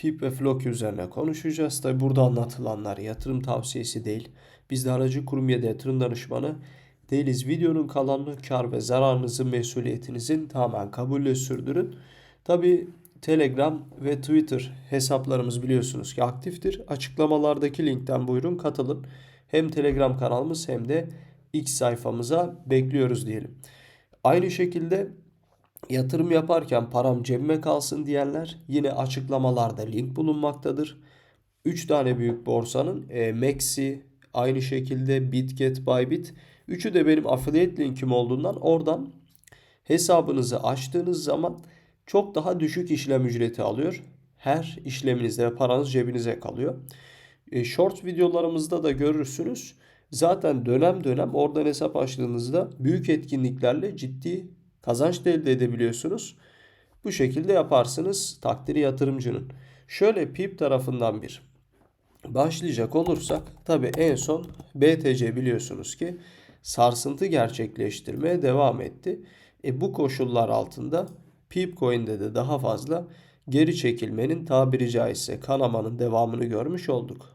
PIP ve Floki üzerine konuşacağız. Tabi burada anlatılanlar yatırım tavsiyesi değil. Biz de aracı kurum ya da yatırım danışmanı değiliz. Videonun kalanını kar ve zararınızın mesuliyetinizin tamamen kabulle sürdürün. Tabi Telegram ve Twitter hesaplarımız biliyorsunuz ki aktiftir. Açıklamalardaki linkten buyurun katılın. Hem Telegram kanalımız hem de X sayfamıza bekliyoruz diyelim. Aynı şekilde yatırım yaparken param cebime kalsın diyenler yine açıklamalarda link bulunmaktadır. 3 tane büyük borsanın e, Maxi, aynı şekilde Bitget, Bybit. Üçü de benim affiliate linkim olduğundan oradan hesabınızı açtığınız zaman çok daha düşük işlem ücreti alıyor. Her işleminizde ve paranız cebinize kalıyor. E, short videolarımızda da görürsünüz. Zaten dönem dönem oradan hesap açtığınızda büyük etkinliklerle ciddi kazanç da elde edebiliyorsunuz. Bu şekilde yaparsınız takdiri yatırımcının. Şöyle PIP tarafından bir başlayacak olursak tabi en son BTC biliyorsunuz ki sarsıntı gerçekleştirmeye devam etti. E bu koşullar altında Pipcoin'de de daha fazla geri çekilmenin tabiri caizse kanamanın devamını görmüş olduk.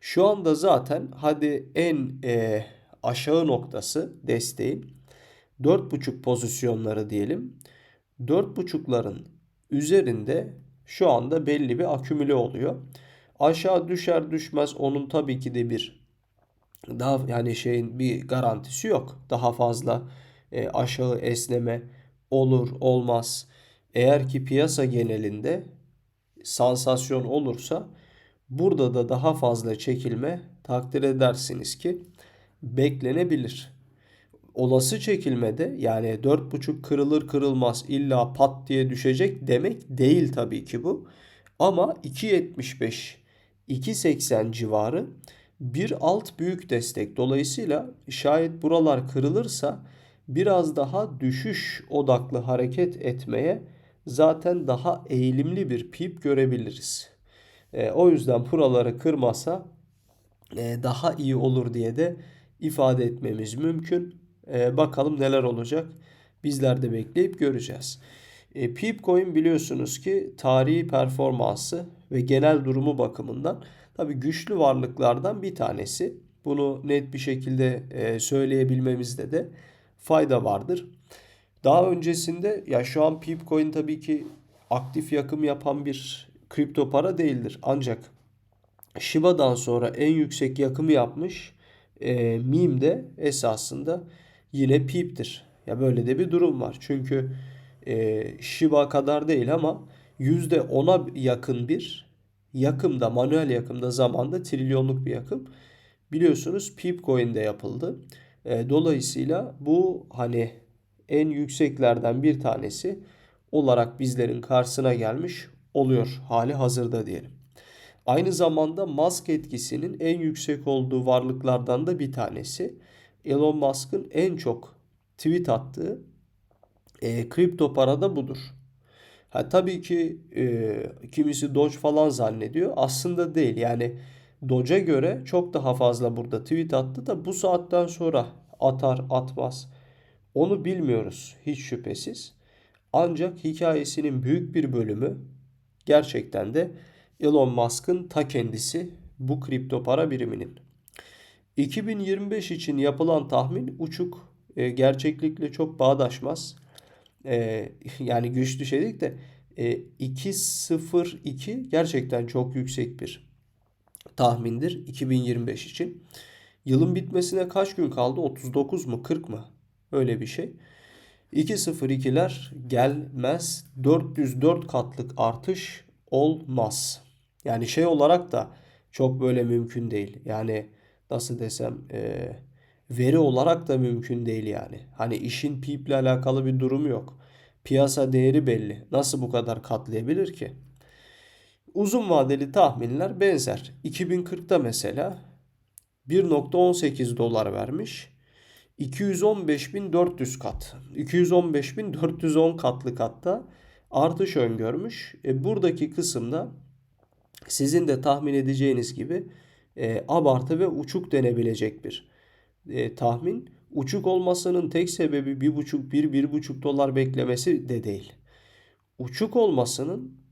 Şu anda zaten hadi en e, aşağı noktası desteğin 4.5 pozisyonları diyelim. 4.5'ların üzerinde şu anda belli bir akümüle oluyor. Aşağı düşer düşmez onun tabii ki de bir daha yani şeyin bir garantisi yok. Daha fazla e, aşağı esneme olur olmaz. Eğer ki piyasa genelinde sansasyon olursa burada da daha fazla çekilme takdir edersiniz ki beklenebilir. Olası çekilmede yani 4.5 kırılır kırılmaz illa pat diye düşecek demek değil tabii ki bu. Ama 2.75 2.80 civarı bir alt büyük destek. Dolayısıyla şayet buralar kırılırsa biraz daha düşüş odaklı hareket etmeye zaten daha eğilimli bir pip görebiliriz. E, o yüzden buraları kırmasa e, daha iyi olur diye de ifade etmemiz mümkün. E, bakalım neler olacak. Bizler de bekleyip göreceğiz. E, Pipcoin biliyorsunuz ki tarihi performansı ve genel durumu bakımından tabii güçlü varlıklardan bir tanesi. Bunu net bir şekilde e, söyleyebilmemizde de fayda vardır. Daha öncesinde ya şu an Pipcoin tabii ki aktif yakım yapan bir kripto para değildir. Ancak Shiba'dan sonra en yüksek yakımı yapmış e, meme de esasında yine Pip'tir. Ya böyle de bir durum var. Çünkü e, Shiba kadar değil ama %10'a yakın bir yakımda, manuel yakımda zamanda trilyonluk bir yakım. Biliyorsunuz Pipcoin'de yapıldı. E, dolayısıyla bu hani en yükseklerden bir tanesi olarak bizlerin karşısına gelmiş oluyor hali hazırda diyelim. Aynı zamanda Musk etkisinin en yüksek olduğu varlıklardan da bir tanesi. Elon Musk'ın en çok tweet attığı e, kripto para da budur. Ha, tabii ki e, kimisi Doge falan zannediyor. Aslında değil. Yani Doge'a göre çok daha fazla burada tweet attı da bu saatten sonra atar atmaz. Onu bilmiyoruz hiç şüphesiz. Ancak hikayesinin büyük bir bölümü gerçekten de Elon Musk'ın ta kendisi bu kripto para biriminin. 2025 için yapılan tahmin uçuk e, gerçeklikle çok bağdaşmaz. E, yani güçlü şey değil de e, 2.02 gerçekten çok yüksek bir tahmindir 2025 için. Yılın bitmesine kaç gün kaldı? 39 mu 40 mı? Öyle bir şey. 2.02'ler gelmez. 404 katlık artış olmaz. Yani şey olarak da çok böyle mümkün değil. Yani nasıl desem e, veri olarak da mümkün değil yani. Hani işin PIP ile alakalı bir durum yok. Piyasa değeri belli. Nasıl bu kadar katlayabilir ki? Uzun vadeli tahminler benzer. 2040'da mesela 1.18 dolar vermiş. 215.400 kat. 215.410 katlı katta artış öngörmüş. E, buradaki kısımda sizin de tahmin edeceğiniz gibi e, abartı ve uçuk denebilecek bir e, tahmin. Uçuk olmasının tek sebebi 1,5 1 1,5 dolar beklemesi de değil. Uçuk olmasının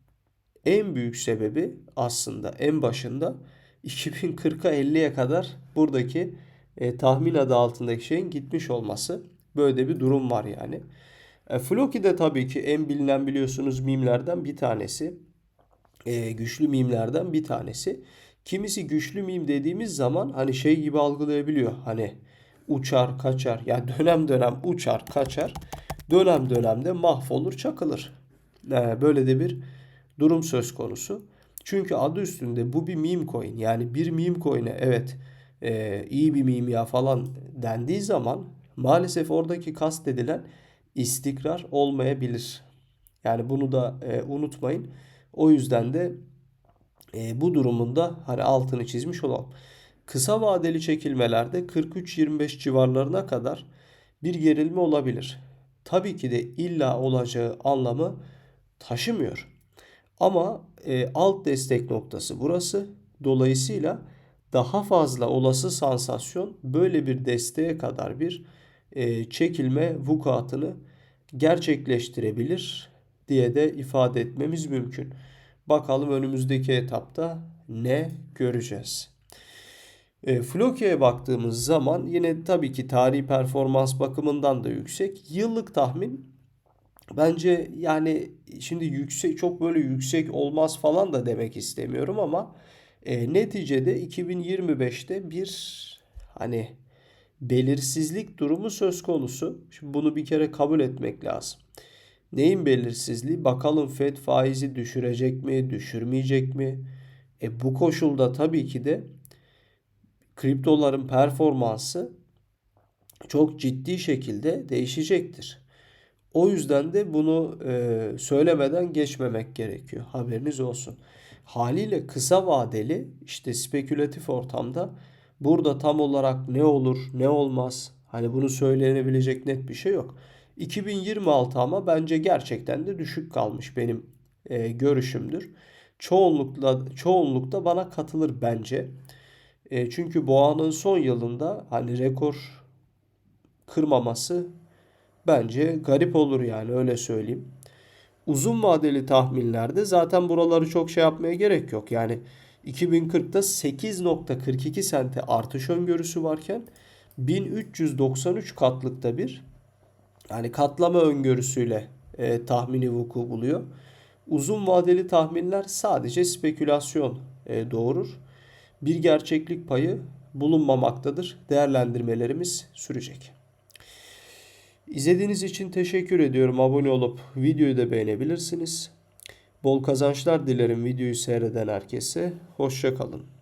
En büyük sebebi aslında en başında 2040'a 50'ye kadar buradaki e, tahmin adı altındaki şeyin gitmiş olması. Böyle bir durum var yani. E, Floki de tabii ki en bilinen biliyorsunuz mimlerden bir tanesi. E, güçlü mimlerden bir tanesi. Kimisi güçlü mim dediğimiz zaman hani şey gibi algılayabiliyor. Hani uçar kaçar. Yani dönem dönem uçar kaçar. Dönem dönemde mahvolur çakılır. E, böyle de bir durum söz konusu. Çünkü adı üstünde bu bir meme coin. Yani bir meme coin'e evet e, iyi bir meme ya falan dendiği zaman maalesef oradaki kastedilen istikrar olmayabilir. Yani bunu da e, unutmayın. O yüzden de e, bu durumunda hani altını çizmiş olalım. Kısa vadeli çekilmelerde 43-25 civarlarına kadar bir gerilme olabilir. Tabii ki de illa olacağı anlamı taşımıyor. Ama e, alt destek noktası burası. Dolayısıyla daha fazla olası sansasyon böyle bir desteğe kadar bir e, çekilme vukuatını gerçekleştirebilir diye de ifade etmemiz mümkün. Bakalım önümüzdeki etapta ne göreceğiz. E, Floki'ye baktığımız zaman yine tabii ki tarihi performans bakımından da yüksek. Yıllık tahmin bence yani şimdi yüksek çok böyle yüksek olmaz falan da demek istemiyorum ama e, neticede 2025'te bir hani belirsizlik durumu söz konusu. Şimdi bunu bir kere kabul etmek lazım. Neyin belirsizliği? Bakalım Fed faizi düşürecek mi, düşürmeyecek mi? E bu koşulda tabii ki de kriptoların performansı çok ciddi şekilde değişecektir. O yüzden de bunu e, söylemeden geçmemek gerekiyor. Haberiniz olsun. Haliyle kısa vadeli işte spekülatif ortamda burada tam olarak ne olur ne olmaz hani bunu söylenebilecek net bir şey yok. 2026 ama bence gerçekten de düşük kalmış benim e, görüşümdür. Çoğunlukla çoğunlukta bana katılır bence. E, çünkü boğanın son yılında hani rekor kırmaması bence garip olur yani öyle söyleyeyim. Uzun vadeli tahminlerde zaten buraları çok şey yapmaya gerek yok. Yani 2040'da 8.42 sente artış öngörüsü varken 1393 katlıkta bir yani katlama öngörüsüyle e, tahmini vuku buluyor. Uzun vadeli tahminler sadece spekülasyon e, doğurur. Bir gerçeklik payı bulunmamaktadır. Değerlendirmelerimiz sürecek. İzlediğiniz için teşekkür ediyorum. Abone olup videoyu da beğenebilirsiniz. Bol kazançlar dilerim videoyu seyreden herkese. Hoşçakalın.